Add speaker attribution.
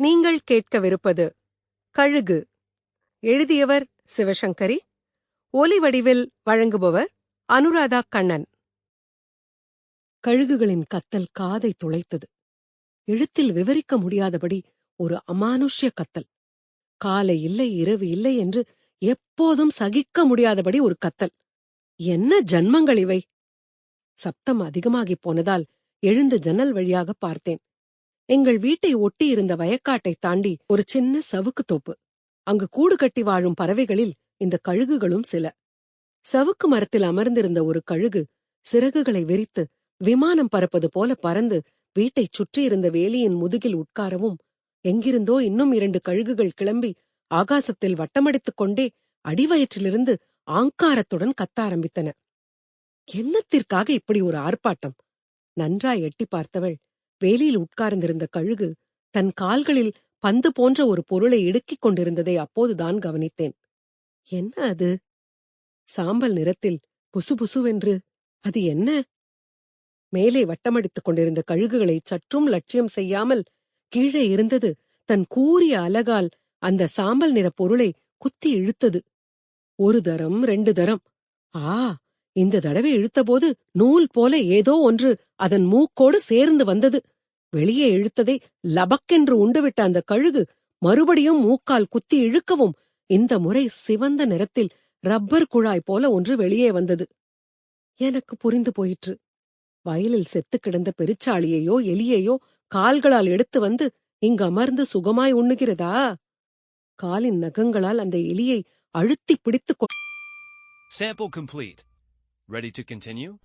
Speaker 1: நீங்கள் கேட்கவிருப்பது கழுகு. எழுதியவர் சிவசங்கரி. ஒலி வடிவில் வழங்குபவர் அனுராதா கண்ணன். கழுகுகளின் கத்தல் காதை துளைத்தது. எழுத்தில் விவரிக்க முடியாதபடி ஒரு அமானுஷ்ய கத்தல். காலை இல்லை இரவு இல்லை என்று எப்போதும் சகிக்க முடியாதபடி ஒரு கத்தல். என்ன ஜன்மங்கள் இவை? சப்தம் அதிகமாகிப் போனதால் எழுந்து ஜன்னல் வழியாக பார்த்தேன். எங்கள் வீட்டை ஒட்டியிருந்த வயக்காட்டை தாண்டி ஒரு சின்ன சவுக்கு தோப்பு. அங்கு கூடு கட்டி வாழும் பறவைகளில் இந்த கழுகுகளும் சில. சவுக்கு மரத்தில் அமர்ந்திருந்த ஒரு கழுகு சிறகுகளை விரித்து விமானம் பறப்பது போல பறந்து வீட்டைச் சுற்றியிருந்த வேலியின் முதுகில் உட்காரவும் எங்கிருந்தோ இன்னும் இரண்டு கழுகுகள் கிளம்பி ஆகாசத்தில் வட்டமடித்துக் கொண்டே அடிவயிற்றிலிருந்து ஆங்காரத்துடன் கத்த ஆரம்பித்தன. என்னத்திற்காக இப்படி ஒரு ஆர்ப்பாட்டம்? நன்றாய் எட்டி பார்த்தவள் வேலியில் உட்கார்ந்திருந்த கழுகு தன் கால்களில் பந்து போன்ற ஒரு பொருளை இடுக்கிக் கொண்டிருந்ததை அப்போதுதான் கவனித்தேன். என்ன அது? சாம்பல் நிறத்தில் புசுபுசுவென்று. அது என்ன? மேலே வட்டமடித்துக் கொண்டிருந்த கழுகுகளை சற்றும் லட்சியம் செய்யாமல் கீழே இருந்தது தன் கூறிய அலகால் அந்த சாம்பல் நிற பொருளை குத்தி இழுத்தது. ஒரு தரம் ரெண்டு தரம். ஆ இந்த தடவை இழுத்தபோது நூல் போல ஏதோ ஒன்று அதன் மூக்கோடு சேர்ந்து வந்தது. வெளியே இழுத்ததை லபக்கென்று உண்டுவிட்ட அந்த கழுகு மறுபடியும் மூக்கால் குத்தி இழுக்கவும் இந்த முறை சிவந்த நிறத்தில் ரப்பர் குழாய் போல ஒன்று வெளியே வந்தது. எனக்கு புரிந்து போயிற்று. வயலில் செத்து கிடந்த பெருச்சாளியையோ எலியையோ கால்களால் எடுத்து வந்து இங்கு அமர்ந்து சுகமாய் உண்ணுகிறதா? காலின் நகங்களால் அந்த எலியை அழுத்தி பிடித்துக் கொ-
Speaker 2: Ready to continue?